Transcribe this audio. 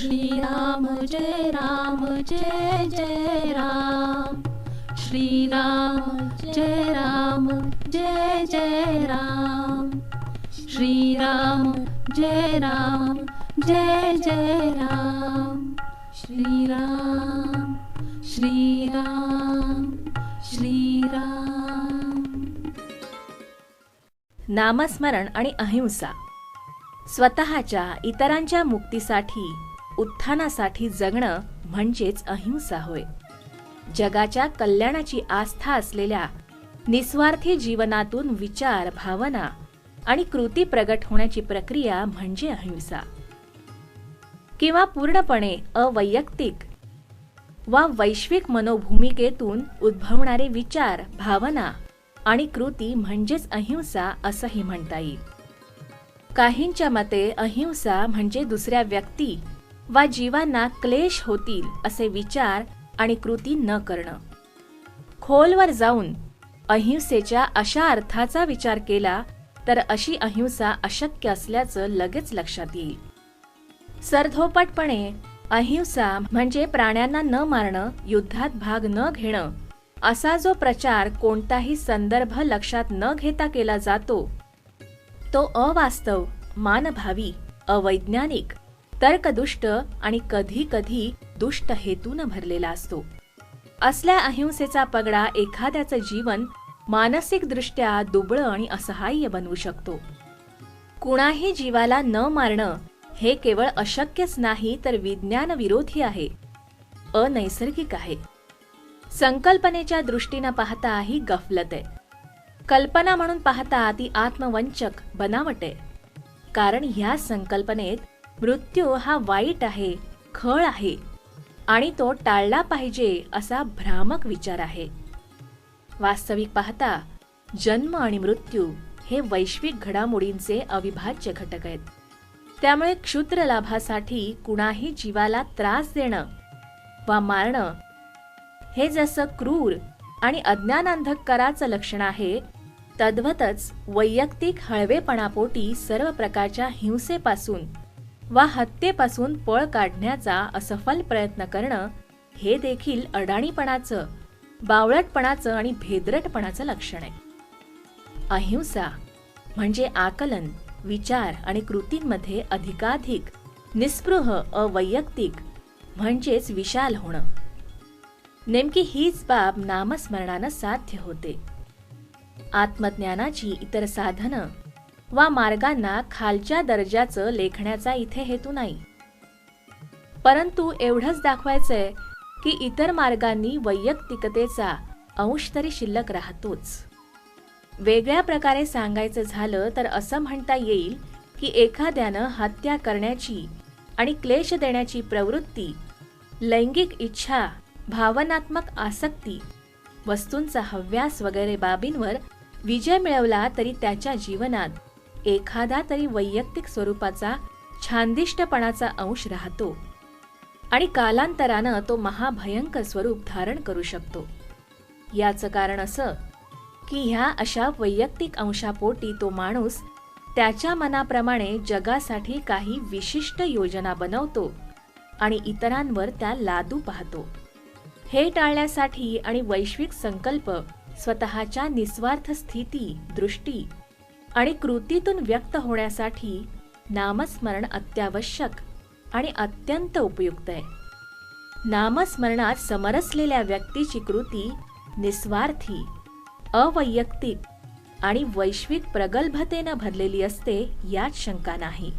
श्रीराम जय राम जय जय राम। श्रीराम जय राम जय जय राम। श्रीराम जय राम जय जय राम। श्रीराम श्रीराम श्रीराम। नामस्मरण आणि अहिंसा। स्वतःच्या इतरांच्या मुक्तीसाठी उत्थानासाठी जगणं म्हणजेच अहिंसा होय. जगाच्या कल्याणाची आस्था असलेल्या निस्वार्थी जीवनातून विचार भावना आणि कृती प्रगट होण्याची प्रक्रिया म्हणजे अहिंसा. किंवा पूर्णपणे अवैयक्तिक वा वैश्विक मनोभूमिकेतून उद्भवणारे विचार भावना आणि कृती म्हणजेच अहिंसा असंही म्हणता येईल. काहींच्या मते अहिंसा म्हणजे दुसऱ्या व्यक्ती वा जीवांना क्लेश होतील असे विचार आणि कृती न करणं. खोलवर जाऊन अहिंसेच्या अशा अर्थाचा विचार केला तर अशी अहिंसा अशक्य असल्याचं लगेच लक्षात येईल. सरधोपटपणे अहिंसा म्हणजे प्राण्यांना न मारणं युद्धात भाग न घेणं असा जो प्रचार कोणताही संदर्भ लक्षात न घेता केला जातो तो अवास्तव मानभावी अवैज्ञानिक तर्कदुष्ट आणि कधी कधी दुष्ट हेतून भरलेला असतो. असल्या अहिंसेचा पगडा एखाद्याचं जीवन मानसिकदृष्ट्या दुबळं आणि असहाय्य बनवू शकतो. कुणाही जीवाला न मारणं हे केवळ अशक्यच नाही तर विज्ञान विरोधी आहे. अनैसर्गिक आहे. संकल्पनेच्या दृष्टीनं पाहता ही गफलत आहे. कल्पना म्हणून पाहता ती आत्मवंचक बनावट आहे. कारण ह्या संकल्पनेत मृत्यू हा वाईट आहे खळ आहे आणि तो टाळला पाहिजे असा भ्रामक विचार आहे. वास्तविक पाहता जन्म आणि मृत्यू हे वैश्विक घडामोडींचे अविभाज्य घटक आहेत. त्यामुळे क्षुद्र लाभासाठी कुणाही जीवाला त्रास देणं वा मारणं हे जसं क्रूर आणि अज्ञानांधकाराचं लक्षण आहे तद्वतच वैयक्तिक हळवेपणापोटी सर्व प्रकारच्या हिंसेपासून वा हत्येपासून पळ काढण्याचा असफल प्रयत्न करणं हे देखील अडाणीपणाचं बावळटपणाचं आणि भेदरटपणाचं लक्षण आहे. अहिंसा म्हणजे आकलन विचार आणि कृतींमध्ये अधिकाधिक निस्पृह अवैयक्तिक म्हणजेच विशाल होणं. नेमकी हीच बाब नामस्मरणानं साध्य होते. आत्मज्ञानाची इतर साधनं वा मार्गांना खालच्या दर्जाचं लेखण्याचा इथे हेतू नाही. परंतु एवढंच दाखवायचंय की इतर मार्गांनी वैयक्तिकतेचा अंश तरी शिल्लक राहतोच. वेगळ्या प्रकारे सांगायचं झालं तर असं म्हणता येईल की एखाद्यानं हत्या करण्याची आणि क्लेश देण्याची प्रवृत्ती लैंगिक इच्छा भावनात्मक आसक्ती वस्तूंचा हव्यास वगैरे बाबींवर विजय मिळवला तरी त्याच्या जीवनात एखादा तरी वैयक्तिक स्वरूपाचा छानदिष्टपणाचा अंश राहतो. आणि कालांतरानं तो महाभयंकर स्वरूप धारण करू शकतो. याचं कारण असं की ह्या अशा वैयक्तिक अंशापोटी तो माणूस त्याच्या मनाप्रमाणे जगासाठी काही विशिष्ट योजना बनवतो आणि इतरांवर त्या लादू पाहतो. हे टाळण्यासाठी आणि वैश्विक संकल्प स्वतःच्या निस्वार्थ स्थिती दृष्टी आणि कृतीतून व्यक्त होण्यासाठी नामस्मरण अत्यावश्यक आणि अत्यंत उपयुक्त आहे. नामस्मरणात समरसलेल्या व्यक्तीची कृती निस्वार्थी अवैयक्तिक आणि वैश्विक प्रगल्भतेनं भरलेली असते यात शंका नाही.